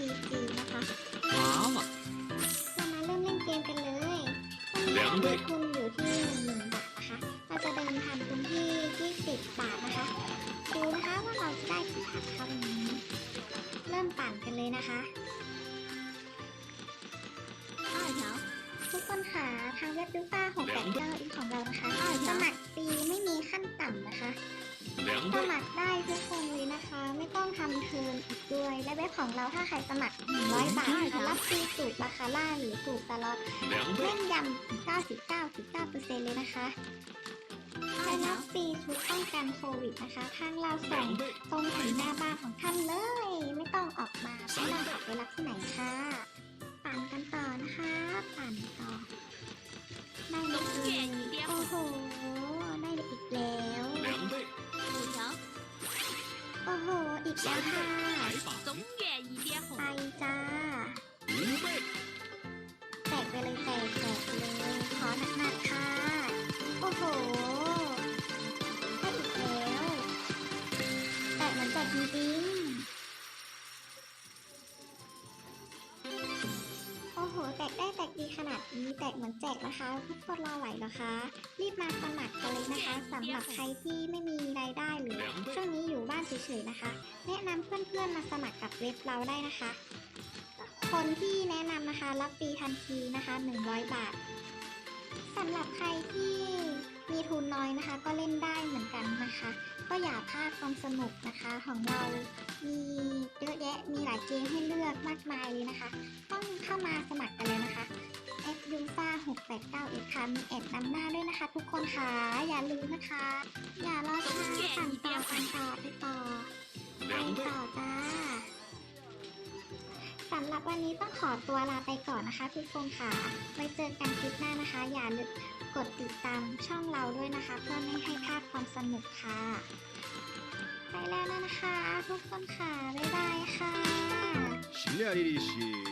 สี่นะคะว้าว เรามาเริ่มเล่นเกมกันเลยเดี๋ยวเด็ก ทุนอยู่ที่หนึ่งหมื่นบาทนะคะ เราจะเดินผ่านทุนที่ยี่สิบบาทนะคะ ดูนะคะว่าเราจะได้กี่บาทเท่านี้ เริ่มปั่นกันเลยนะคะอ้าเดี๋ทุกคนหาทางเว็บยูป้าของแปดเอร์อีของเรานะคะสมัครฟรีไม่มีขั้นต่ำนะคะสมัคร อีกด้วย และเว็บของเราถ้าใครสมัคร 100 บาทนะคะรับฟรีสูตรบาคาร่าหรือสูตรสล็อตแม่นยำ99.9%เลยนะคะให้นับฟรีชุดป้องกันโควิดนะคะทางเราส่งตรงถึงหน้าบ้านของท่านเลย ไม่ต้องออกมาไม่ต้องขับไปรับที่ไหนค่ะปั่นกันต่อนะคะปั่นต่อได้เลยโอ้โหได้เลยอีกแล้วโอ้โห อีกแล้วค่ะ 白榜永远一边 ไป 红， จ้า 五倍， แตกไปเลยแตกแตกไปเลย ขอหนักๆค่ะ โอ้โห ได้อีกแล้ว แตกเหมือนแตกจริงๆ โอ้โห แตกได้แตกดีขนาดนี้ แตกเหมือนแจกนะคะ ทุกคนรอไหวเหรอคะ รีบมาสมัครกันเลยนะคะ สำหรับใครที่ไม่มีรายได้หรือช่วงนี้อยู่บ้านเฉยๆนะคะ แนะนำเพื่อนๆมาสมัครกับเว็บเราได้นะคะ คนที่แนะนำนะคะรับฟรีทันทีนะคะ 100 บาทสำหรับใครที่มีทุนน้อยนะคะ ก็เล่นได้เหมือนกันนะคะ ก็อย่าพลาดความสนุกนะคะของเรา มีเยอะแยะ มีหลายเกมให้เลือกมากมายเลยนะคะ ต้องเข้ามาสมัครกันเลยนะคะ f u s a 689 x ค่ะมีแอดนำหน้าด้วยนะคะ ทุกคนค่ะ อย่าลืมนะคะ อย่ารอช้าสั่งต่อสั่งต่อไปต่อไป，ต่อจ้าสำหรับวันนี้ต้องขอตัวลาไปก่อนนะคะ ทุกคนค่ะ ไว้เจอกันคลิปหน้านะคะ อย่าลืมกดติดตามช่องเราด้วยนะคะ เพื่อไม่ ความสนุกค่ะ ไปแล้วนะคะ ทุกคนค่ะ บ๊ายบายค่ะ.